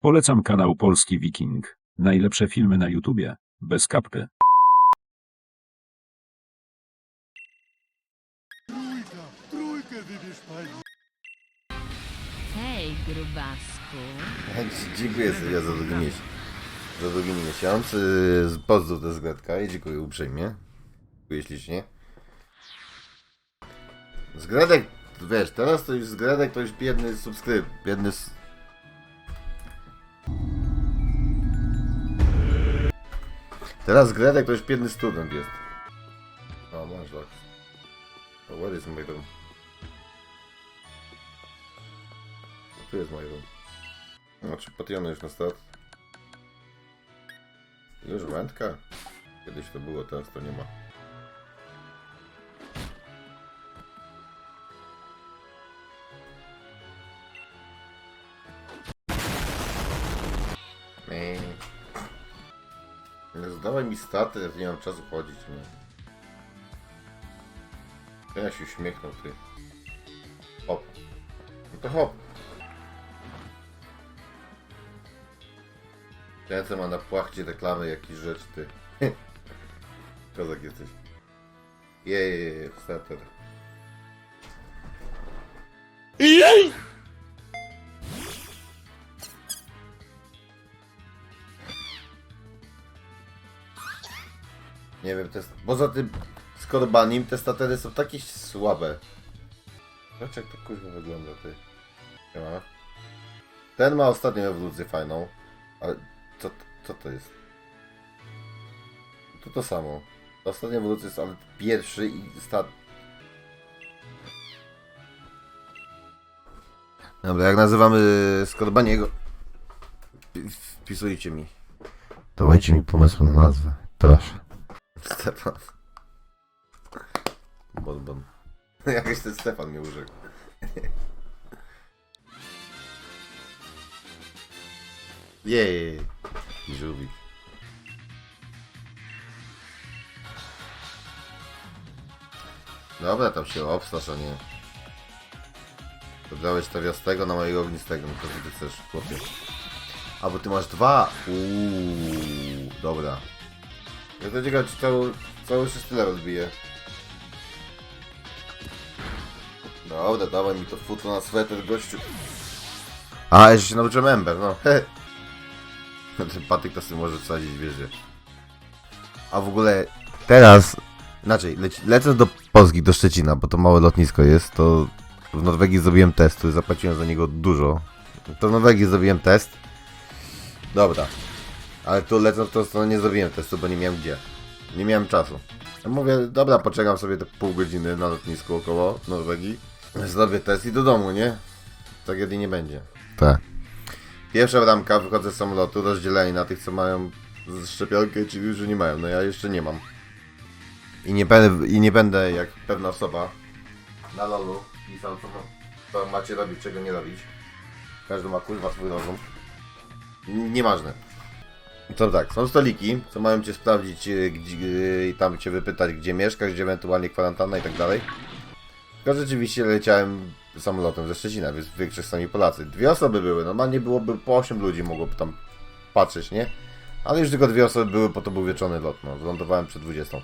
Polecam kanał Polski Wiking. Najlepsze filmy na YouTubie. Bez kapy. Trójka, trójkę wybierz pani. Hej, grubasku. Dziękuję Sylwia za drugi miesiąc. Za drugi miesiąc. Yy, Pozdrów do Zgredka i dziękuję uprzejmie. Dziękuję ślicznie. Zgredek, wiesz, teraz to już Zgredek to już biedny subskryb, biedny... Teraz Zgredek to już biedny student jest. O, masz tak. Oh, where is my room? Tu jest mój room. Znaczy Pationy już na start. Już wędka? Kiedyś to było, teraz to nie ma. Nie zdawaj mi staty, nie mam czasu chodzić, nie. Ja się uśmiechnął, ty. Hop. No to hop. Ten co ma na płachcie reklamy jakiś rzecz, ty. Kozak jesteś. Jej, starter. Nie wiem, te, poza tym z Korbanim te statery są takie słabe. Zobacz jak to kurwa wygląda, ty. Siema. Ten ma ostatnią ewolucję fajną, ale co, co to jest? To to samo. Ostatnia ewolucja jest ale pierwszy i stat... Dobra, jak nazywamy Skorbaniego? Wpisujcie mi. Dawajcie mi pomysł na nazwę. Proszę. Stefan. Bon, bon. Jakiś ten Stefan mnie urzekł. Jej. Żółwik. Dobra, tam się obstasz, a nie. Dodałeś stawiastego na mojego ognistego, no to ty chcesz, chłopie. A, bo ty masz dwa. Uuu, dobra. Ja to ciekawe, czy cały, cały się tyle rozbije. Dobra, dawaj mi to futro na sweter, gościu. A, jeszcze się nauczyłem Ember, no. Ten patyk to sobie może wsadzić wieży. A w ogóle teraz, inaczej, lecąc do Polski, do Szczecina, bo to małe lotnisko jest, to w Norwegii zrobiłem test, zapłaciłem za niego dużo. To w Norwegii zrobiłem test. Dobra. Ale tu lecąc w tą stronę nie zrobiłem testu, bo nie miałem gdzie. Nie miałem czasu. Mówię, dobra, poczekam sobie te pół godziny na lotnisku około Norwegii. Zrobię test i do domu, nie? Tragedii nie będzie. Tak. Pierwsza bramka, wychodzę z samolotu, rozdzieleni na tych, co mają szczepionkę, czyli już nie mają. No ja jeszcze nie mam. I nie będę, i nie będę jak pewna osoba na lolu pisał, co, co macie robić, czego nie robić. Każdy ma kurwa swój rozum. Nieważne. To tak, są stoliki, co mają cię sprawdzić gdzie, e, i tam cię wypytać, gdzie mieszkasz, gdzie ewentualnie kwarantanna i tak dalej. Tylko rzeczywiście leciałem samolotem ze Szczecina, więc większość sami Polacy. Dwie osoby były, normalnie byłoby po 8 ludzi mogłoby tam patrzeć, nie? Ale już tylko dwie osoby były, bo to był wieczorny lot, no. Wylądowałem przed 20.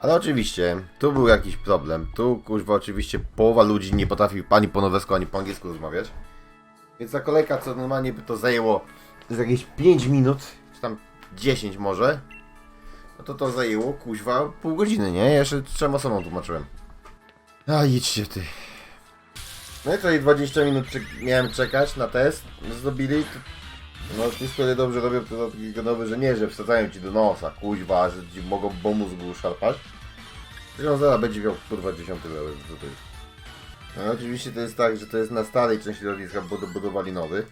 Ale oczywiście, tu był jakiś problem. Tu, kuźwa, oczywiście połowa ludzi nie potrafił ani po norwesku, ani po angielsku rozmawiać. Więc ta kolejka, co normalnie by to zajęło z jakieś 5 minut, czy tam 10 może, no to to zajęło, kuźwa, pół godziny, nie? Ja jeszcze trzema osobom tłumaczyłem. A, idźcie ty. No i i 20 minut miałem czekać na test, zrobili. No, nie dobrze robią to takiego nowy, że nie, że wsadzają ci do nosa, kuźwa, że ci mogą bo mózgu szarpać. Tylko zaraz będzie miał kurwa 10 level, co to jest. No, oczywiście to jest tak, że to jest na starej części lotniska, bo dobudowali nowy.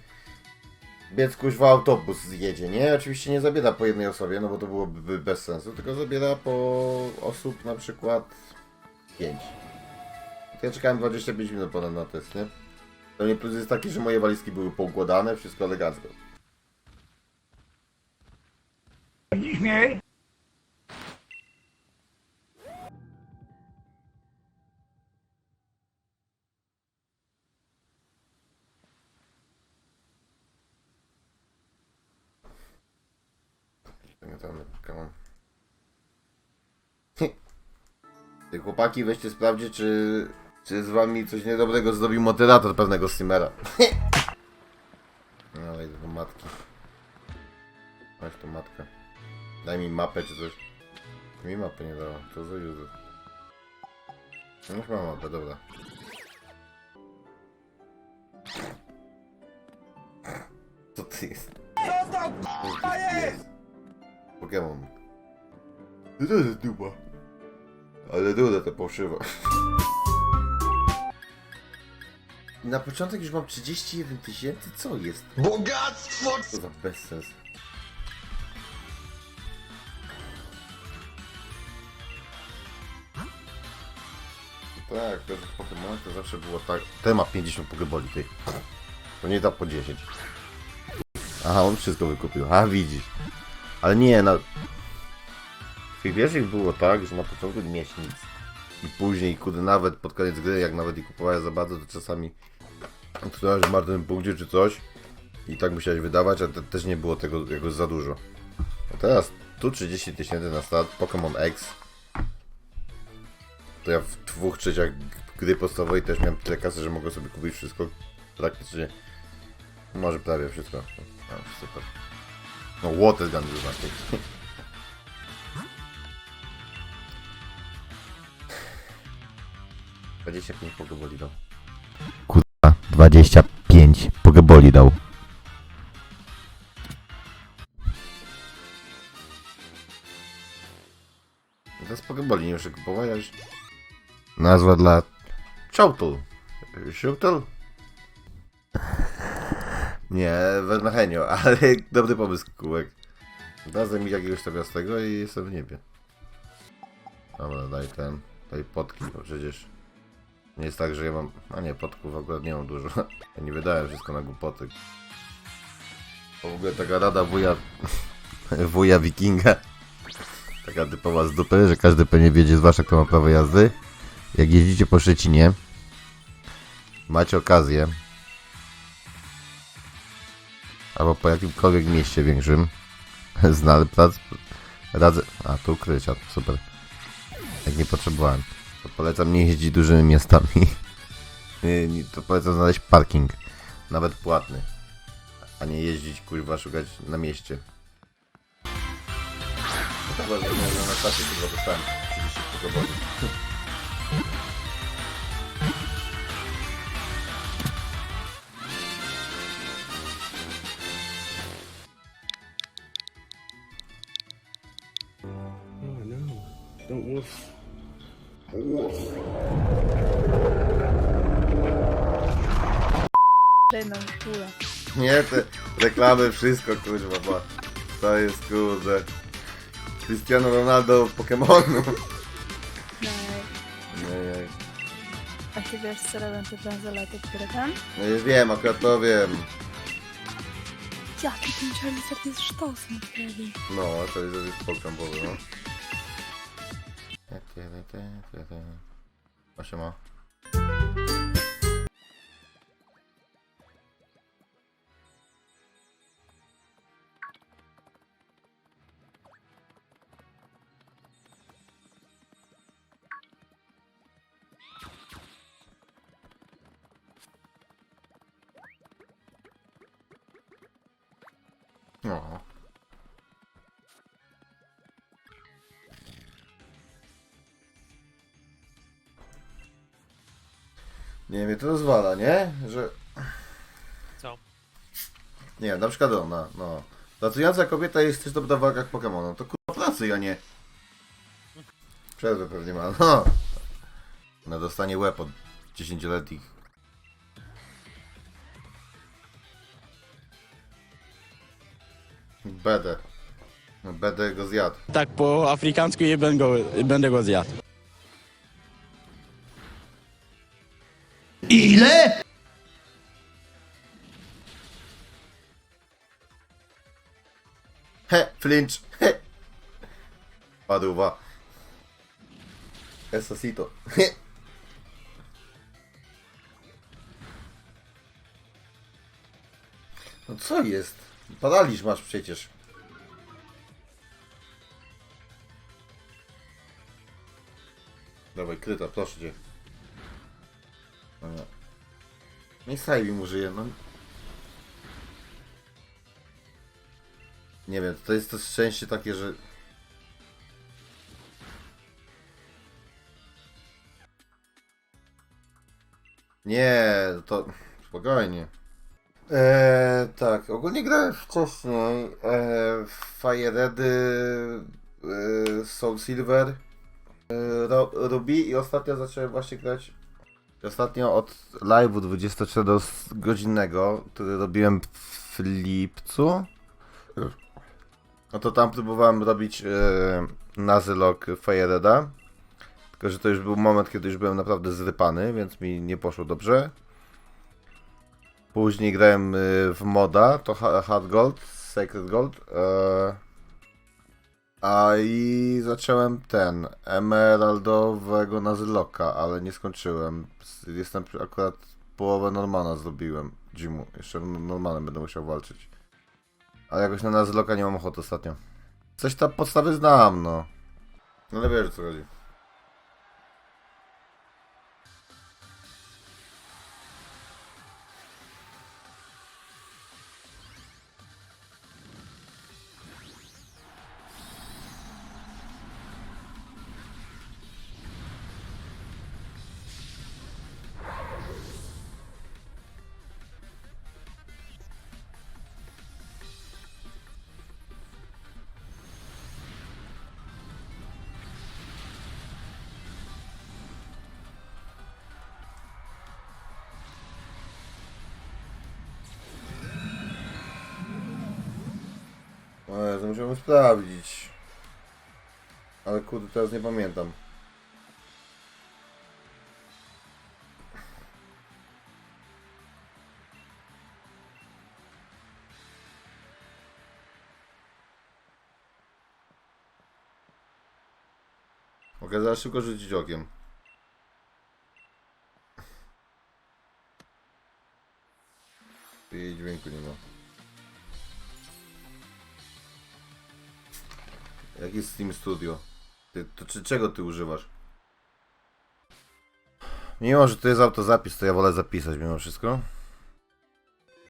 Więc kuźwa autobus zjedzie, nie? Oczywiście nie zabiera po jednej osobie, no bo to byłoby bez sensu, tylko zabiera po osób na przykład 5. To ja czekałem 25 minut ponad na test, nie? To mnie plus jest taki, że moje walizki były poukładane, wszystko elegancko. Pamiętamy Ty chłopaki, weźcie sprawdźcie, czy, czy z wami coś niedobrego zrobił moderator pewnego streamera. No, idę do matki. Weź tu matkę. Daj mi mapę czy coś. Mi mapę nie dała, to za user. No już mam mapę, dobra. Co to jest? Co to jest? Pokémon. Co to jest dupa? Ale duda to fałszywa. Na początek już mam 31 tysięcy? Co jest? Bogactwo! Co za bezsens. Tak, to w Pokémon to zawsze było tak. Ten ma 50 Pokéboli, ty. To nie da po 10. Aha, on wszystko wykupił. A widzisz. Ale nie, na... W tych pierwszych było tak, że na początku nie miałeś nic. I później, kudy, nawet pod koniec gry, jak nawet i kupowałeś za bardzo, to czasami utknąłeś w martwym punkcie czy coś i tak musiałeś wydawać, a te, też nie było tego jakoś za dużo. A teraz tu 30 tysięcy na start, Pokémon X. To ja w dwóch trzeciach gry podstawowej też miałem tyle kasy, że mogę sobie kupić wszystko. Praktycznie, może prawie wszystko. No, super. No, Water Gun już właśnie. 25 pogoboli dał. Kurwa, 25 pogoboli dał. Teraz pogoboli nie muszę kupować. Nazwa dla... Czałtu. Siutel? Nie, na Henio, ale dobry pomysł, kółek. Dadzę mi jakiegoś tego i jestem w niebie. Dobra, daj ten, daj potki, bo przecież nie jest tak, że ja mam... A nie, potków akurat nie mam dużo. Ja nie wydałem wszystko na głupoty. W ogóle taka rada wuja... wuja wikinga. Taka typowa z dupy, że każdy pewnie wiedzie zwłaszcza kto ma prawo jazdy. Jak jeździcie po Szczecinie, macie okazję albo po jakimkolwiek mieście większym znaleźć plac radzę... A, tu ukrycia, super. Jak nie potrzebowałem. To polecam nie jeździć dużymi miastami. To polecam znaleźć parking. Nawet płatny. A nie jeździć, kurwa, szukać na mieście. No nie na czasie chyba dostałem 30 pokeboli. Oh no. Don't woof. Nam kulę. Nie, te reklamy, wszystko, kurwa, bo to jest, kurde, Cristiano Ronaldo Pokemonu. Daj. Nie, A ty wiesz co robią te bransolety, które tam? no już wiem, akurat to wiem. Jaki ten Charizard jest sztosem wtedy. No, to jest jest Pokemon, no. O siema. No. Nie wiem, to rozwala, nie? Że... Co? Nie wiem, na przykład ona, no. Pracująca kobieta jest też dobra w walkach Pokémon. To kurwa pracy, a nie... Przerwę pewnie ma, no. Ona dostanie łeb od 10-letnich. Będę. Będę go zjadł. Tak po afrykańsku i będę go, będę go zjadł. Ile? He, flinch. He. Paduwa. Esosito. He. No co jest? Paraliż masz przecież. Dawaj, kryta, proszę cię. No i Sajbi mu żyje, no. Nie wiem, to jest to szczęście takie, że... Nie, to spokojnie. Eee, tak, ogólnie grałem wcześniej eee, w eee, Soul Silver, eee, Ruby i ostatnio zacząłem właśnie grać ostatnio od live'u 24-godzinnego, który robiłem w lipcu. No to tam próbowałem robić eee, Nazylog Fire Reda. Tylko, że to już był moment, kiedy już byłem naprawdę zrypany, więc mi nie poszło dobrze. Później grałem y, w moda, to Ha- Hard Gold, Sacred Gold. e, A i zacząłem ten, emeraldowego Nazyloka, ale nie skończyłem. Jestem akurat połowę Normana zrobiłem, Jimu. Jeszcze Normanem będę musiał walczyć. Ale jakoś na Nazyloka nie mam ochoty ostatnio. Coś tam podstawy znam, no. No ale wiesz o co chodzi. O Jezu, musiałbym sprawdzić. Ale kurde, teraz nie pamiętam. Mogę zaraz szybko rzucić okiem. I dźwięku nie ma. Jaki Steam Studio? Ty, to czy czego ty używasz? Mimo, że to jest autozapis, to ja wolę zapisać mimo wszystko.